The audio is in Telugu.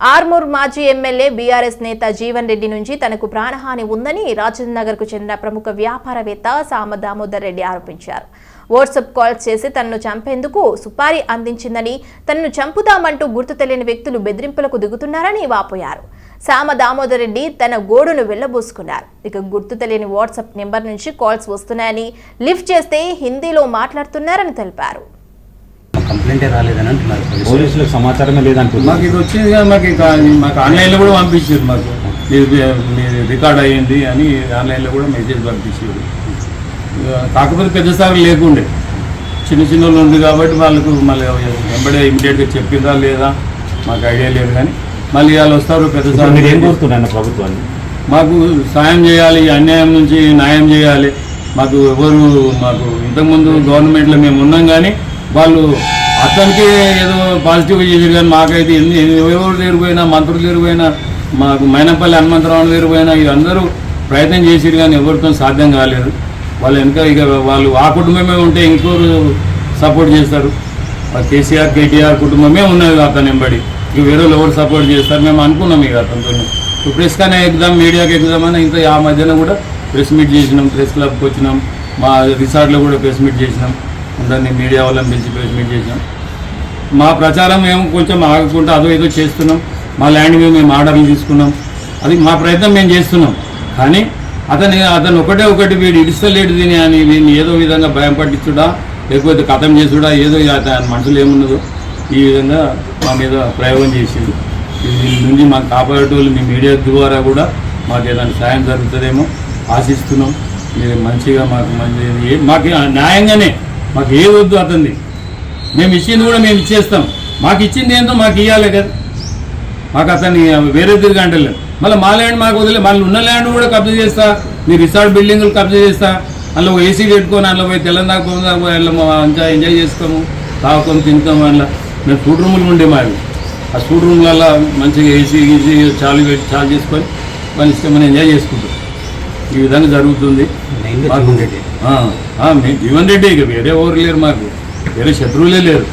ఆర్మూర్ మాజీ ఎమ్మెల్యే బీఆర్ఎస్ నేత జీవన్ రెడ్డి నుంచి తనకు ప్రాణహాని ఉందని రాజేంద్రనగర్కు కు చెందిన ప్రముఖ వ్యాపారవేత్త సామ దామోదర్ రెడ్డి ఆరోపించారు. వాట్సాప్ కాల్స్ చేసి తనను చంపేందుకు సుపారీ అందించిందని తనను చంపుతామంటూ గుర్తు తెలియని వ్యక్తులు బెదిరింపులకు దిగుతున్నారని వాపోయారు. సామ దామోదర్ రెడ్డి తన గోడును వెళ్ళబోసుకున్నారు ఇక గుర్తు తెలియని వాట్సాప్ నెంబర్ నుంచి కాల్స్ వస్తున్నాయని లిఫ్ట్ చేస్తే హిందీలో మాట్లాడుతున్నారని తెలిపారు. కంప్లైంటే రాలేదని అంటున్నారు పోలీసులు. పోలీసులకు సమాచారమే లేదంటున్నారు. మాకు ఇది వచ్చింది మాకు ఇక మాకు ఆన్లైన్లో కూడా పంపించారు మాకు. మీది రికార్డ్ అయ్యింది అని ఆన్లైన్లో కూడా మెసేజ్ పంపించారు. కాకపోతే పెద్ద సార్లు లేకుండే. చిన్న చిన్న వాళ్ళు ఉంది కాబట్టి వాళ్ళకు మళ్ళీ వెంబడే ఇమీడియట్గా చెప్పిందా లేదా మాకు ఐడియా లేదు కానీ మళ్ళీ వాళ్ళు వస్తారు పెద్ద మీరు ఏం సార్లు కోరుతున్నారు ప్రభుత్వాన్ని? మాకు సాయం చేయాలి ఈ అన్యాయం నుంచి న్యాయం చేయాలి. మాకు ఎవరు మాకు ఇంతకుముందు గవర్నమెంట్లో మేము ఉన్నాం కానీ వాళ్ళు అతనికి ఏదో పాజిటివ్ చేశారు కానీ మాకైతే ఎన్ని ఎవరు దగ్గర పోయినా మంత్రుల పోయినా మాకు మైనపల్లి హనుమంతరావు దగ్గర పోయినా అందరూ ప్రయత్నం చేసిరు కానీ ఎవరితో సాధ్యం కాలేదు. వాళ్ళు వెనుక ఇక వాళ్ళు ఆ కుటుంబమే ఉంటే ఇంకోరు సపోర్ట్ చేస్తారు. కేసీఆర్ కేటీఆర్ కుటుంబమే ఉన్నది అతను వెంబడి. ఇక వేరే ఎవరు సపోర్ట్ చేస్తారు? మేము అనుకున్నాం ఇక అతనితో ఇప్పుడు ప్రెస్ కానీ ఎగ్జామ్ మీడియాకి ఎగ్జామ్ అని ఇంత ఆ మధ్యన కూడా ప్రెస్ మీట్ చేసినాం ప్రెస్ క్లబ్కి వచ్చినాం. మా రిసార్ట్లో కూడా ప్రెస్ మీట్ చేసినాం. అందరినీ మీడియా వాళ్ళని పిలిచి ప్రెస్ మీట్ మా ప్రచారం మేము కొంచెం ఆగకుండా అదో ఏదో చేస్తున్నాం. మా ల్యాండ్ మీద మేము ఆర్డర్లు తీసుకున్నాం. అది మా ప్రయత్నం మేము చేస్తున్నాం. కానీ అతని అతను ఒకటే ఒకటి వీడు ఇడిస్తలేడు దీని అని దీన్ని ఏదో విధంగా భయం పట్టించుడా? లేకపోతే కథం చేసుడా? ఏదో ఇక అతని మనసులో ఏమున్నదో ఈ విధంగా మా మీద ప్రయోగం చేసిండు. దీని నుంచి మాకు కాపాడేటోళ్ళు మీ మీడియా ద్వారా కూడా మాకు ఏదైనా సాయం జరుగుతుందేమో ఆశిస్తున్నాం. మీరు మంచిగా మాకు మంచి మాకు న్యాయంగానే మాకు ఏ వద్దు అతనిది మేము ఇచ్చింది కూడా మేము ఇచ్చేస్తాం. మాకు ఇచ్చింది ఏంటో మాకు ఇవ్వాలి కదా. మాకు అతన్ని వేరే తిరిగి అంటలేదు. మళ్ళీ మా ల్యాండ్ మాకు వదిలే మళ్ళీ ఉన్న ల్యాండ్ కూడా కబ్జా చేస్తా. మీ రిసార్ట్ బిల్డింగ్లు కబ్జా చేస్తా. అందులో ఏసీ పెట్టుకొని అందులో పోయి తెల్లందాక పోదాక పోయి అందులో మా అంతా ఎంజాయ్ చేసుకోము తాగుకొని తింటాము అందులో. మేము ఫుడ్ రూములు ఉండే మావి. ఆ ఫుడ్ రూమ్లలో మంచిగా ఏసీ గీసీ చాలు పెట్టి చాలు చేసుకొని వాళ్ళు ఇష్టమని మనం ఎంజాయ్ చేసుకుంటాం. ఈ విధంగా జరుగుతుంది. జీవన్ రెడ్డి ఇక వేరే ఎవరు లేరు మాకు. వేరే శత్రువులే లేరు.